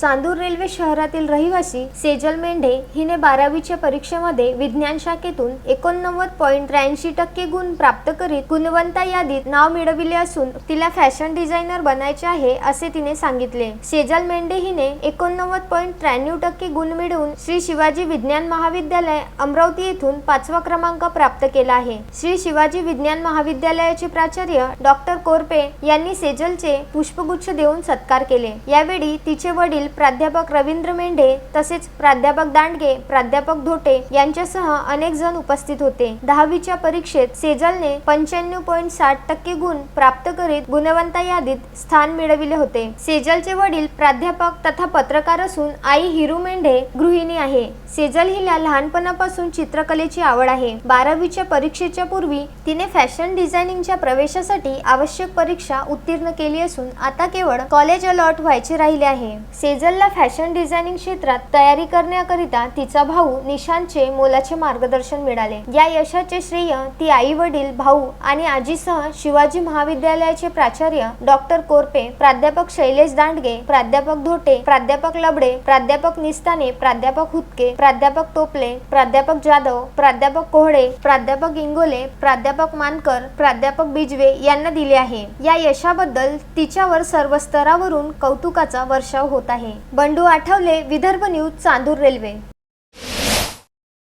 Chandur railway शहरातील रहिवासी सेजल मेंढे हिने बारावीच्या परीक्षेमध्ये विज्ञान शाखेतून एकोणनव्वद पॉईंट त्र्याऐंशी टक्के गुण प्राप्त करीत गुणवंता यादीत नाव मिळविले असून तिला फॅशन डिझायनर बनायचे आहे असे तिने सांगितले. सेजल मेंढे हिने एकोणनव्वद पॉईंट त्र्याण्णव टक्के गुण मिळवून श्री शिवाजी विज्ञान महाविद्यालय अमरावती येथून पाचवा क्रमांक प्राप्त केला आहे. श्री शिवाजी विज्ञान महाविद्यालयाचे प्राचार्य डॉक्टर कोरपे यांनी सेजलचे पुष्पगुच्छ देऊन सत्कार केले. यावेळी तिचे वडील प्राध्यापक रवींद्र मेंढे तसेच प्राध्यापक दांडगे प्राध्यापक धोटे यांच्यासह अनेक जण उपस्थित होते. दहावीच्या परीक्षेत सेजलने पंच्याण्णव पॉईंट साठ टक्के गुण प्राप्त करीत गुणवंता यादीत स्थान मिळविले होते. सेजलचे वडील प्राध्यापक तथा पत्रकार असून आई हिरू मेंढे गृहिणी आहे. सेजल हिला लहानपणापासून चित्रकलेची आवड आहे. बारावीच्या परीक्षेच्या पूर्वी तिने फॅशन डिझायनिंगच्या प्रवेशासाठी आवश्यक परीक्षा उत्तीर्ण केली असून आता केवळ कॉलेज अलॉट व्हायचे राहिले आहे. सेजलला फॅशन डिझायनिंग क्षेत्रात तयारी करण्याकरिता तिचा भाऊ निशांतचे मोलाचे मार्गदर्शन मिळाले. या यशाचे श्रेय ती आई वडील भाऊ आणि आजीसह शिवाजी महाविद्यालयाचे प्राचार्य डॉक्टर कोरपे प्राध्यापक शैलेश दांडगे प्राध्यापक धोटे प्राध्यापक लबडे प्राध्यापक निस्ताने प्राध्यापक हुतके प्राध्यापक टोपले प्राध्यापक जाधव प्राध्यापक कोहडे प्राध्यापक इंगोले प्राध्यापक मानकर प्राध्यापक बिजवे यांना दिले आहे. या यशाबद्दल तिच्यावर सर्व स्तरावरून कौतुकाचा वर्षाव होत आहे. आहे बंडू आठवले विदर्भ न्यूज चांदूर रेल्वे.